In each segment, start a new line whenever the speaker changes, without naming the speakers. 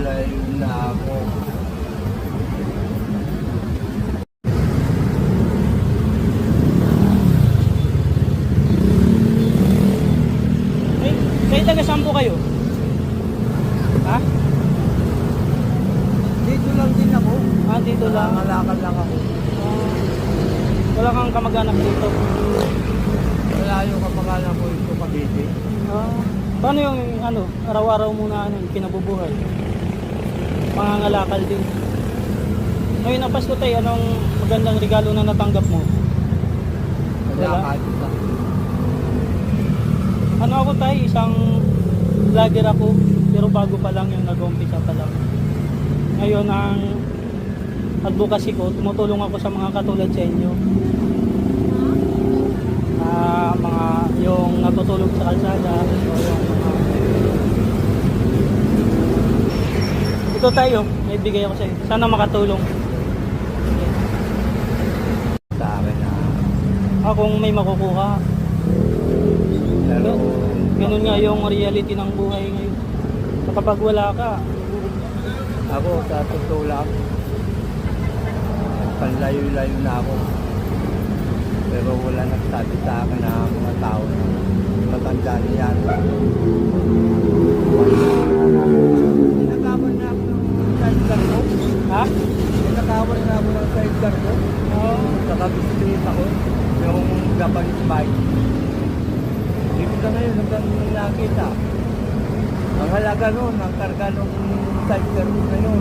Layo-layo na ako.
Eh, kayo taga saan po kayo? Ha?
Dito lang din ako.
Ah, dito lang.
Nangangalakal lang ako.
Ah, wala kang kamag-anak dito.
Malayo kapag ko ito Cavite.
Ah, paano yung ano, araw-araw mo na ano, kinabubuhay? Pangangalakal din. Ngayon na Pasko tayo, anong magandang regalo na natanggap mo? Wala. Ano ako tayo, isang vlogger ako, pero bago pa lang yung nag-umpisa pa lang. Ngayon ang advocacy ko, tumutulong ako sa mga katulad sa inyo. Ah, mga yung natutulog sa kalsada, o yung mga Ito tayo, may bigay ako sa iyo. Sana makatulong.
Sa akin na.
Ah, kung may makukuha.
Pero,
Ganun nga yung reality ng buhay ngayon. So, kapag wala ka,
ako sa totoo lang, panlayo-layo na ako. Pero wala nagsabi sa akin na mga tao na Pinakawan na ako ng sidecar ko.
Oo.
Saka bisikleta ko. Yung Japanese bike. Hindi ko na ngayon hanggang nakita. Ang halaga nun, ang karga nung sidecar ko ngayon.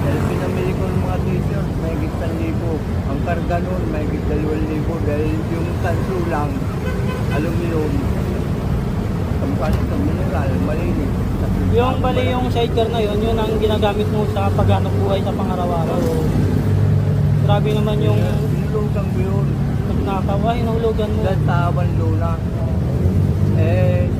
Dahil pinamili ko ng mga t-shirt, may higit libo. Ang karga nun, may dalawang libo. Dahil yung tanso lang, aluminum. Ang paano sa mineral, malinis.
Yung bali yung sidecar na yun, yun ang ginagamit mo sa paghanap buhay sa pangaraw-araw. Grabe naman yung
hinulugan mo yun.
Nagnakaw, ay hinulugan mo.
Dahil tawan low.
Eh,